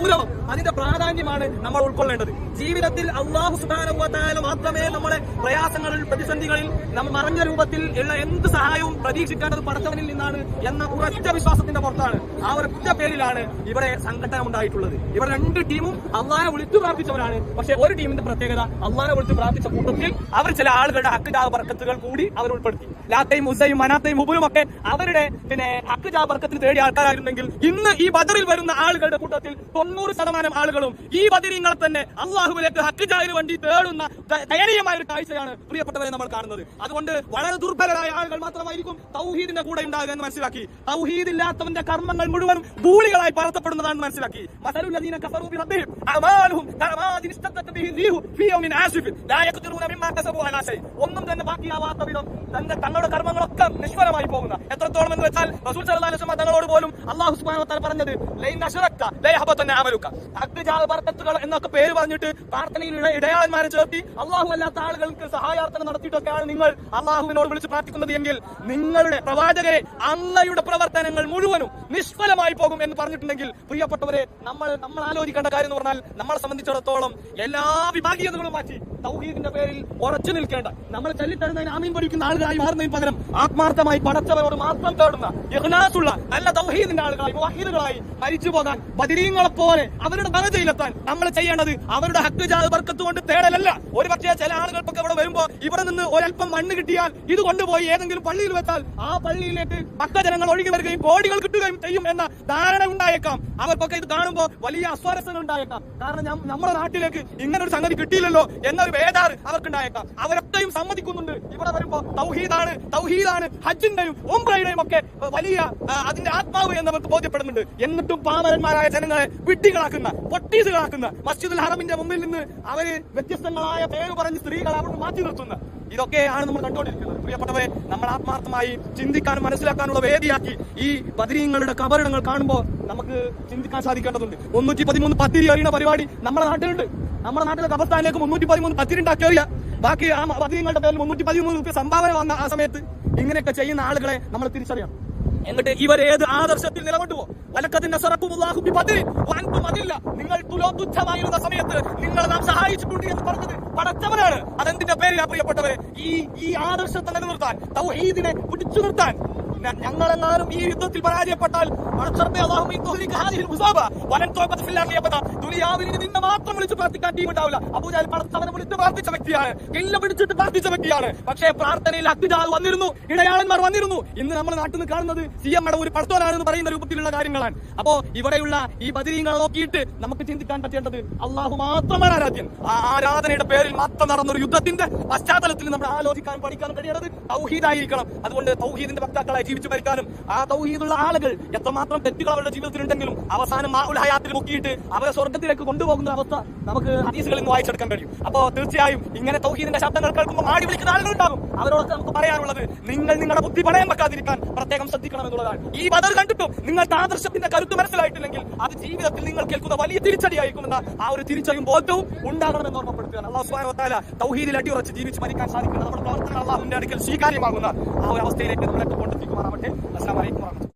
ഗൗരവം അതിന്റെ പ്രാധാന്യമാണ് നമ്മൾ ഉൾക്കൊള്ളേണ്ടത്. ജീവിതത്തിൽ അള്ളാഹു സുബാനുവത്തായ മാത്രമേ നമ്മളെ പ്രയാസങ്ങളിൽ പ്രതിസന്ധികളിൽ നമ്മൾ മറഞ്ഞ രൂപത്തിൽ ഉള്ള എന്ത് സഹായവും പ്രതീക്ഷിക്കേണ്ടത് പടച്ചവനിൽ നിന്നാണ് എന്ന ഉറച്ച വിശ്വാസത്തിന്റെ പുറത്താണ് ആ ഒരൊറ്റ പേരിലാണ് ഇവിടെ സംഘടന ഉണ്ടായിട്ടുള്ളത് ഇവിടെ രണ്ട് ടീമും അള്ളാഹെ വിളിച്ചു പ്രാർത്ഥിച്ചവരാണ്. പക്ഷെ ഒരു ടീമിന്റെ പ്രത്യേകത അള്ളാഹെ വിളിച്ചു പ്രാർത്ഥിച്ച കൂട്ടത്തിൽ അവർ ചില ആളുകളുടെ ഹക്ക് ജാ ബർക്കത്തുകൾ കൂടി അവർ ഉൾപ്പെടുത്തി. ലാത്തയും ഉസയും മനാത്തയും ഹുബുലും ഒക്കെ അവരുടെ പിന്നെ ഹക്ക് ജാ ബർക്കത്തിൽ തേടിയ ആൾക്കാരായിരുന്നെങ്കിൽ ഇന്ന് ഈ ബദറിൽ വരുന്ന ആളുകളുടെ കൂട്ടത്തിൽ തൊണ്ണൂറ് ശതമാനം ആളുകളും ഈ ബദരീങ്ങളെ തന്നെ അള്ളാഹുവിലേക്ക് ഹക്ക് ജാഹിന് വേണ്ടി തേടുന്ന ദയനീയമായ ഒരു കാഴ്ചയാണ് പ്രിയപ്പെട്ടവരെ നമ്മൾ കാണുന്നത്. അതുകൊണ്ട് വളരെ ദുർബലരായ ആളുകൾ മാത്രമായിരിക്കും തൗഹീദിന്റെ കൂടെ ഉണ്ടാകുക എന്ന് മനസ്സിലാക്കി. തൗഹീദ് ഇല്ലാത്തവന്റെ കർമ്മങ്ങൾ മുഴുവൻ ധൂളികളായി പറത്തപ്പെടുന്നതാണെന്ന് മനസ്സിലാക്കി. മസലുല്ലദീന കഫറൂ ബിറബ്ബിഹിം അമാലുഹും കറമാദിൻ ഇസ്തദ്ദത് ബിഹി റീഹു ഫീ യൗമിൻ ആസിഫിൻ. ലാ മിമ്മാ കസബു ഒന്നും തന്നെ ബാക്കിയാവാത്ത വിധം തന്റെ തങ്ങളുടെ കർമ്മങ്ങളൊക്കെ നിഷ്ഫലമായി പോകുന്ന. എത്രത്തോളം എന്ന് വെച്ചാൽ റസൂൽ വസല്ലം തങ്ങളോട് പോലും അള്ളാഹു വതആല പറഞ്ഞത് ബർക്കത്തുകൾ എന്നൊക്കെ പേര് പറഞ്ഞിട്ട് പ്രാർത്ഥനയിൽ ഇടയാളന്മാരെ ചേർത്തി അള്ളാഹു അല്ലാത്ത ആളുകൾക്ക് സഹായാർത്ഥന നടത്തിയിട്ടൊക്കെയാണ് നിങ്ങൾ അള്ളാഹുവിനോട് വിളിച്ച് പ്രാർത്ഥിക്കുന്നത് എങ്കിൽ നിങ്ങളുടെ പ്രവാചകരെ അള്ളയുടെ പ്രവർത്തനങ്ങൾ മുഴുവനും നിഷ്ഫലമായി പോകും എന്ന് പറഞ്ഞിട്ടുണ്ടെങ്കിൽ പ്രിയപ്പെട്ടവരെ നമ്മൾ നമ്മൾ ആലോചിക്കേണ്ട കാര്യം എന്ന് പറഞ്ഞാൽ നമ്മളെ സംബന്ധിച്ചിടത്തോളം എല്ലാ വിഭാഗീയതകളും മാറ്റി. തൗഹീദിന്റെ പേരിൽ ഉറച്ചു നിൽക്കേണ്ട. നമ്മൾ ചൊല്ലിത്തരുന്നതിന് ആമീൻ പഠിക്കുന്ന ആളുകളായി മാറുന്നതിന് പകരം ആത്മാർത്ഥമായി പടച്ചവരോട് മാത്രം തേടുന്ന യഹ്നാസുള്ള നല്ല തൗഹീദിന്റെ ആളുകളായി വാഹിദുകളായി മരിച്ചു പോകാൻ ബദിരീങ്ങളെ പോലെ അവരുടെ ദറജയിലെത്താൻ നമ്മൾ ചെയ്യേണ്ടത് അവരുടെ ഹക്ക് ജാത ബർക്കത്ത് കൊണ്ട് തേടലല്ല. ഒരു പക്ഷേ ചില ആളുകൾക്കൊക്കെ ഇവിടെ വരുമ്പോ ഇവിടെ നിന്ന് ഒരല്പം മണ്ണ് കിട്ടിയാൽ ഇത് കൊണ്ടുപോയി ഏതെങ്കിലും പള്ളിയിൽ വെച്ചാൽ ആ പള്ളിയിലേക്ക് ഭക്തജനങ്ങൾ ഒഴുകി വരികയും കോടികൾ കിട്ടുകയും ചെയ്യും എന്ന ധാരണ ഉണ്ടായേക്കാം. അവർക്കൊക്കെ ഇത് കാണുമ്പോൾ വലിയ അസ്വാരസ്യങ്ങൾ ഉണ്ടായേക്കാം. കാരണം നമ്മുടെ നാട്ടിലേക്ക് ഇങ്ങനൊരു സംഗതി കിട്ടിയില്ലല്ലോ എന്നൊരു വേദാറ് ഉണ്ടായേക്കാം അവരൊക്കെയും സമ്മതിക്കുന്നുണ്ട്. ഇവിടെ വരുമ്പോ തൗഹീദാണ് തൗഹീദാണ് ഹജ്ജിന്റെയും ഒമ്പ്രയുടെയും ഒക്കെ വലിയ അതിന്റെ ആത്മാവ് എന്നവർക്ക് ബോധ്യപ്പെടുന്നുണ്ട്. എന്നിട്ടും പാമരന്മാരായ ജനങ്ങളെ വിട്ടികളാക്കുന്ന പൊട്ടീസുകളാക്കുന്ന മസ്ജിദുൽ ഹറമിന്റെ മുമ്പിൽ നിന്ന് അവർ വ്യത്യസ്തങ്ങളായ പേര് പറഞ്ഞ് സ്ത്രീകളെ അവിടെ മാറ്റി നിർത്തുന്ന. ഇതൊക്കെയാണ് നമ്മൾ കണ്ടുകൊണ്ടിരിക്കുന്നത്. പ്രിയപ്പെട്ടവരെ നമ്മൾ ആത്മാർത്ഥമായി ചിന്തിക്കാനും മനസ്സിലാക്കാനുള്ള വേദിയാക്കി ഈ ബദരീങ്ങളുടെ കബറിടങ്ങൾ കാണുമ്പോൾ നമുക്ക് ചിന്തിക്കാൻ സാധിക്കേണ്ടതുണ്ട്. മുന്നൂറ്റി പതിമൂന്ന് പത്തിരി അറിയുന്ന പരിപാടി നമ്മുടെ നാട്ടിലുണ്ട്. നമ്മുടെ നാട്ടിലെ കബസ്ഥാനിലേക്ക് മുന്നൂറ്റി പതിമൂന്ന് പത്തിരിണ്ട് ബാക്കി ആ ബദരീങ്ങളുടെ പേരിൽ മുന്നൂറ്റി പതിമൂന്ന് റുപ്യ സംഭാവന വന്ന ആ സമയത്ത് ഇങ്ങനെയൊക്കെ ചെയ്യുന്ന ആളുകളെ നമ്മൾ തിരിച്ചറിയണം. എന്നിട്ട് ഇവർ ഏത് ആദർശത്തിൽ നിലകൊണ്ടുവോ? വലക്കത്തിന്റെ നിങ്ങൾ തുലോതുച്ഛമായിരുന്ന സമയത്ത് നിങ്ങൾ നാം സഹായിച്ചിട്ടുണ്ട് എന്ന് പറഞ്ഞത് പടച്ചവനാണ്. അതെന്തിന്റെ പേരിലാ പ്രിയപ്പെട്ടവരെ? ഈ ഈ ആദർശത്തെ നിലനിർത്താൻ തൗഹീദിനെ പിടിച്ചു നിർത്താൻ ഞങ്ങളെങ്ങാനും ഈ യുദ്ധത്തിൽ പരാജയപ്പെട്ടാൽ അബദ. നിന്നെ മാത്രം വിളിച്ച് പ്രാർത്ഥിക്കാൻ ടീം ഉണ്ടാവില്ല. അബൂജാൽ പടത്തവനെ വിളിച്ച് പ്രാർത്ഥിച്ച വ്യക്തിയാണ്. കില്ല പിടിച്ചിട്ട് പ്രാർത്ഥിച്ച വ്യക്തിയാണ്. പക്ഷേ പ്രാർത്ഥനയിൽ അഗ്നിജാൽ വന്നിരുന്നു. ഇടയാളന്മാർ വന്നിരുന്നു. ഇന്ന് നമ്മൾ നാട്ടിൽ നിന്ന് കാണുന്നത് സി എം ഒരു പടത്തോനാണെന്ന് പറയുന്ന രൂപത്തിലുള്ള കാര്യങ്ങളാണ്. അപ്പോ ഇവിടെയുള്ള ഈ ബദിരീങ്ങളെ നോക്കിയിട്ട് നമുക്ക് ചിന്തിക്കാൻ പറ്റേണ്ടത് അള്ളാഹു മാത്രമാണ് ആരാധ്യം ആ ആരാധനയുടെ പേരിൽ മാത്രം നടന്ന ഒരു യുദ്ധത്തിന്റെ പശ്ചാത്തലത്തിൽ നമ്മൾ ആലോചിക്കാൻ പഠിക്കാനും കഴിയേണ്ടത് തൗഹീദായിരിക്കണം. അതുകൊണ്ട് തൗഹീദിന്റെ വക്താക്കളായി ജീവിച്ചു മരിക്കാനും ആ തൗഹീദുള്ള ആളുകൾ എത്രമാത്രം തെറ്റുകൾ അവരുടെ ജീവിതത്തിലുണ്ടെങ്കിലും അവസാനം ആ ഉലഹയാത്തിൽ മുക്കിയിട്ട് അവരെ സ്വർഗത്തിലേക്ക് കൊണ്ടുപോകുന്ന അവസ്ഥ നമുക്ക് ഹദീസുകളിൽ നിന്ന് വായിച്ചെടുക്കാൻ കഴിയും. അപ്പോ തീർച്ചയായും ഇങ്ങനെ തൗഹീദിന്റെ ശബ്ദങ്ങൾ കേൾക്കുമ്പോൾ മാടി വിളിക്കുന്ന ആളുകൾ ഉണ്ടാകും. അവരോടൊക്കെ നമുക്ക് പറയാനുള്ളത് നിങ്ങൾ നിങ്ങളുടെ ബുദ്ധി പണയം വെക്കാതിരിക്കാൻ പ്രത്യേകം ശ്രദ്ധിക്കണം എന്നുള്ളതാണ്. ഈ ബദർ കണ്ടിട്ടും നിങ്ങൾക്ക് ആദർശത്തിന്റെ കരുത്ത് മനസ്സിലായിട്ടില്ലെങ്കിൽ അത് ജീവിതത്തിൽ നിങ്ങൾ കേൾക്കുന്ന വലിയ തിരിച്ചടിയായിരിക്കുമെന്ന ആ ഒരു തിരിച്ചടിയും ബോധവും ഉണ്ടാകണമെന്ന് ഓർമ്മപ്പെടുത്തുകയാണ്. അള്ളാഹു തആല തൗഹീദിൽ അടിയുറച്ച് ജീവിച്ച് മരിക്കാൻ സാധിക്കുന്ന നമ്മുടെ പ്രവർത്തനം അള്ളാഹുവിന്റെ അടുക്കൽ സ്വീകാര്യമാകുന്ന ആ ഒരു അവസ്ഥയിലേക്ക് നമ്മളെ കൊണ്ടെത്തിക്കുമാറാവട്ടെ वरहमत असल वरह